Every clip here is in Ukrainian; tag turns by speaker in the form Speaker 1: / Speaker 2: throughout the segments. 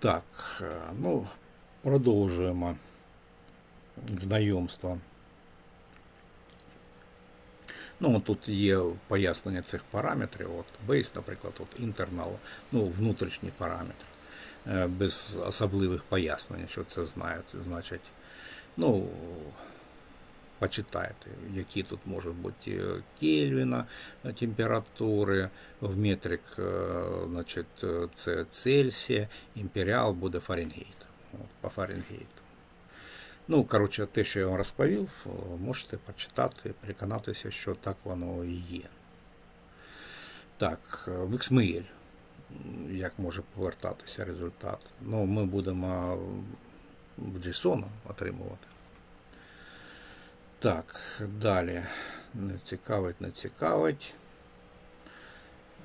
Speaker 1: Так, е, ну, продовжуємо знайомство. Ну, тут є пояснення цих параметрів. От base, наприклад, от internal, ну, внутрішній параметр, е, без особливих пояснень, що це знає. Це значить, ну, почитайте, які тут можуть бути е, Кельвіна е, температури, в метрик, е, значить, це Цельсія, імперіал буде Фаренгейт. По Фаренгейту. Ну, коротше, те, що я вам розповів, можете почитати, переконатися, що так воно і є. Так, в XML, як може повертатися результат. Ну, ми будемо в JSON отримувати. Так, далі. Не цікавить, не цікавить.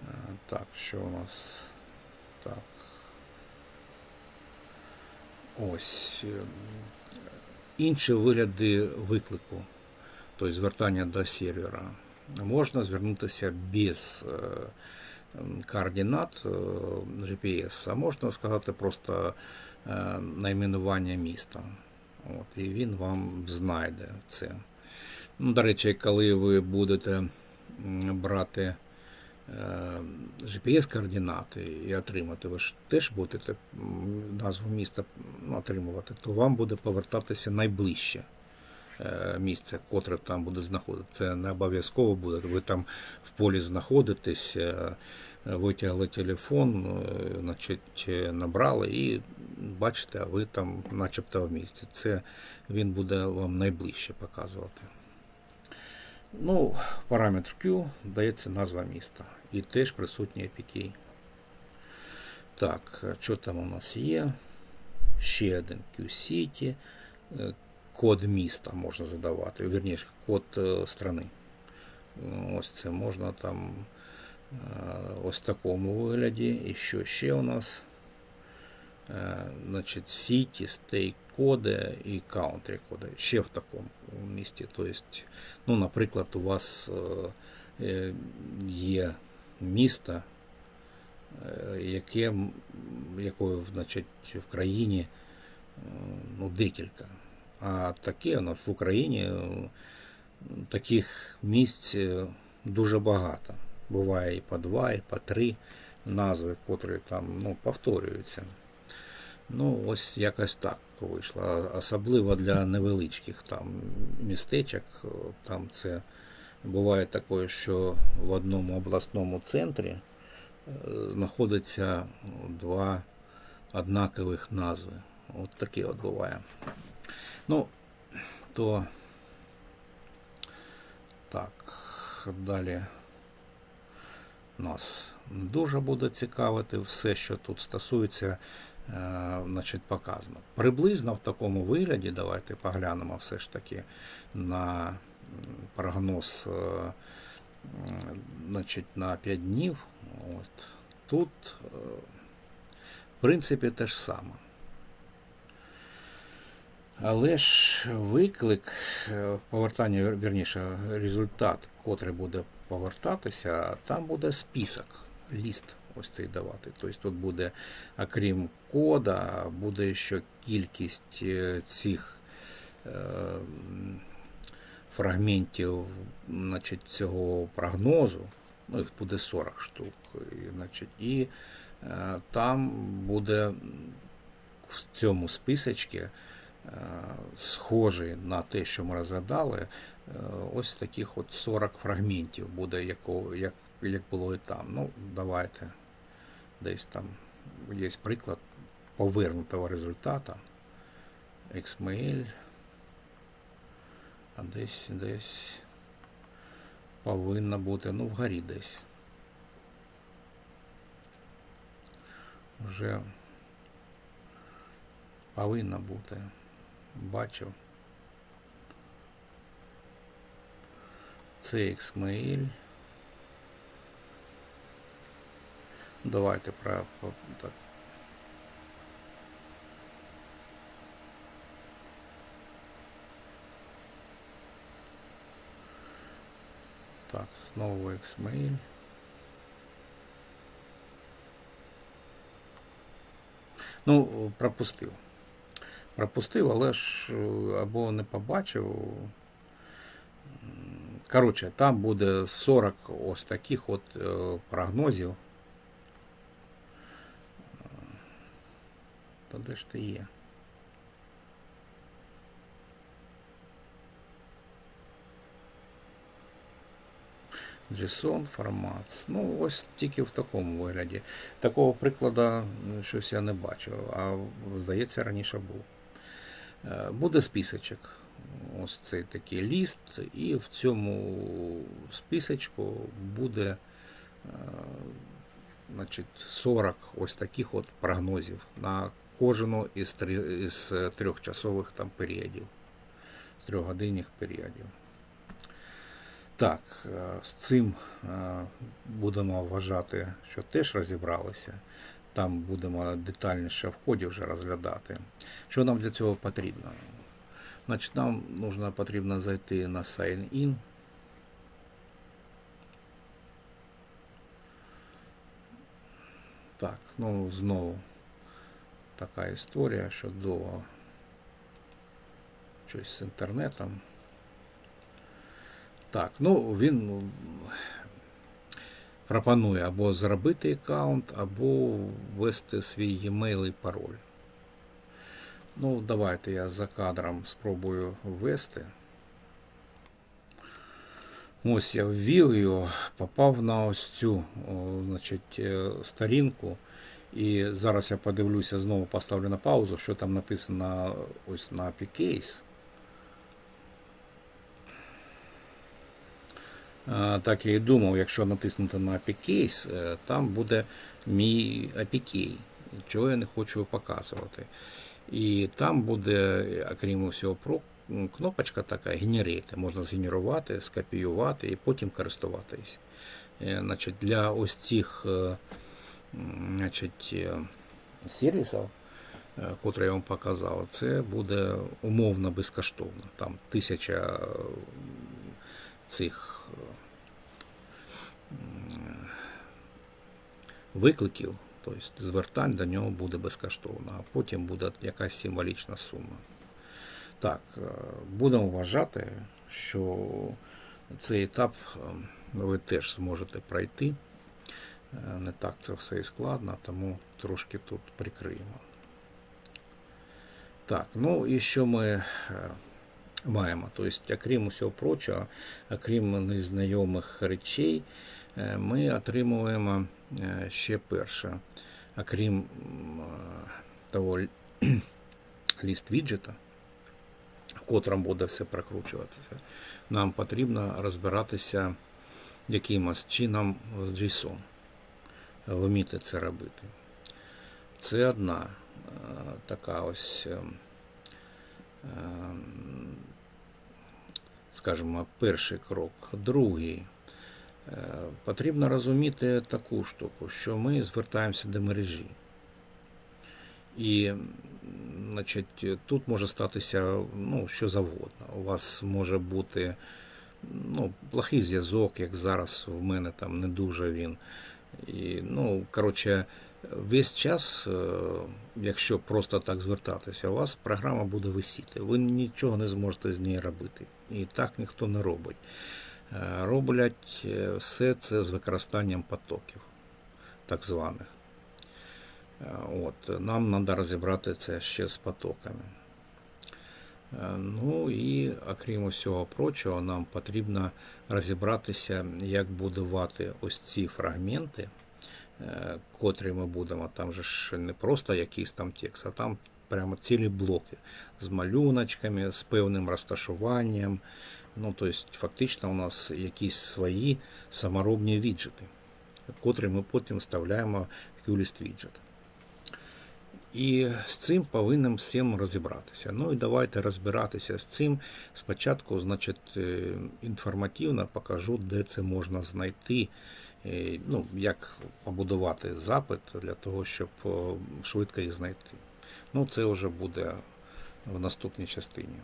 Speaker 1: Е, Так, що у нас? Так. Ось. е, Інші вигляди виклику, тобто звертання до сервера. Можна звернутися без е, координат GPS, а можна сказати просто найменування міста. От, і він вам знайде це. Ну, до речі, коли ви будете брати е, GPS-координати і отримати, ви ж теж будете назву міста отримувати, то вам буде повертатися найближче місце, котре там буде знаходитися. Це не обов'язково буде. Ви там в полі знаходитесь, е, витягли телефон, е, значить, е, набрали і бачите, а ви там начебто в місті. Це він буде вам найближче показувати. Ну, параметр Q дається назва міста. І теж присутній APK. Так, що там у нас є? Ще один Q-City. Е, Код міста можна задавати, вірніше, код е, страни. Ну, Ось це можна там е, ось в такому вигляді. І що ще у нас? Е, Значить, City, State коди і Country коди. Ще в такому місті. Тобто, ну, наприклад, у вас е, е, є місто, е, яке, якої значить, в країні е, ну, декілька. А таке ну, в Україні е, таких місць е, дуже багато. Буває і по два, і по три назви, котрі там ну, повторюються. Ну, ось якось так вийшло. Особливо для невеличких там містечок. Там це буває таке, що в одному обласному центрі е, знаходиться два однакових назви. От таке от буває. Ну, то так, далі нас дуже буде цікавити все, що тут стосується е, значить, показано. Приблизно в такому вигляді, давайте поглянемо все ж таки на прогноз е, значить, на 5 днів. От. Тут, е, в принципі, те ж саме. Але ж виклик е, повертання, вірніше, результат, котрий буде повертатися, там буде список, ліст ось цей давати. Тобто тут буде, окрім кода, буде ще кількість е, цих е, фрагментів значить, цього прогнозу. Ну, їх буде 40 штук. І, значить, і там буде в цьому списочці схожий на те, що ми розглядали, е, ось таких от 40 фрагментів буде, яко- як, як було і там. Ну, давайте десь там є приклад повернутого результата. XML. А десь десь повинна бути, ну, вгорі десь. Вже повинна бути. Бачив. Це XML. Давайте про так. Так, знову XMail. Ну, пропустив. Пропустив, але ж е, або не побачив. Коротше, там буде 40 ось таких от е, прогнозів. Е, Та де ж ти є? JSON формат. Ну, ось тільки в такому вигляді. Такого прикладу щось я не бачив, а здається, раніше був. Е, Буде списочок. Ось цей такий ліст, і в цьому списочку буде е, значить, 40 ось таких от прогнозів на кожну із, три- із трьохчасових там періодів, з трьохгодинних періодів. Так, е, з цим будемо вважати, що теж розібралися. Там будемо детальніше в коді вже розглядати. Що нам для цього потрібно? Значить, нам нужно, потрібно зайти на Sign In. Так, ну знову така історія, що до щось з інтернетом. Так, ну він пропонує або зробити аккаунт, або ввести свій e-mail і пароль. Ну, давайте я за кадром спробую ввести. Ось я ввів його, попав на ось цю значить, е, сторінку. І зараз я подивлюся, знову поставлю на паузу, що там написано ось на API-Case. А, Так я і думав, якщо натиснути на API-Case, е, там буде мій API, чого я не хочу показувати. І там буде, окрім всього, про кнопочка така генерити. Можна згенерувати, скопіювати і потім користуватись. Е, Значить, для ось цих е, значить, сервісів, котрі я вам показав, це буде умовно безкоштовно. Там тисяча цих е, викликів, тобто звертань до нього буде безкоштовно, а потім буде якась символічна сума. Так, е, будемо вважати, що цей етап е, ви теж зможете пройти. Не так це все і складно, тому трошки тут прикриємо. Так, ну і що ми маємо? Тобто, окрім усього прочого, окрім незнайомих речей, е, ми отримуємо е, ще перше. Окрім е, того ліст віджета, в котрому буде все прокручуватися, нам потрібно розбиратися якимось чином з JSON, вміти це робити. Це одна така ось, е, е, скажімо, перший крок. Другий. Е, Потрібно розуміти таку штуку, що ми звертаємося до мережі. І значить, тут може статися ну, що завгодно. У вас може бути ну, плохий зв'язок, як зараз в мене там не дуже він. І, ну, коротше, весь час, е, якщо просто так звертатися, у вас програма буде висіти. Ви нічого не зможете з нею робити. І так ніхто не робить. Е, Роблять е, все це з використанням потоків, так званих. Е, От, нам треба розібрати це ще з потоками. Ну і окрім усього прочого, нам потрібно розібратися, як будувати ось ці фрагменти, котрі ми будемо. Там же ж не просто якийсь там текст, а там прямо цілі блоки з малюночками, з певним розташуванням. Ну, тобто, фактично, у нас якісь свої саморобні віджити, котрі ми потім вставляємо в QList віджит. І з цим повинен всім розібратися. Ну і давайте розбиратися з цим. Спочатку, значить, е, інформативно покажу, де це можна знайти, е, ну, як побудувати запит для того, щоб швидко їх знайти. Ну, це вже буде в наступній частині.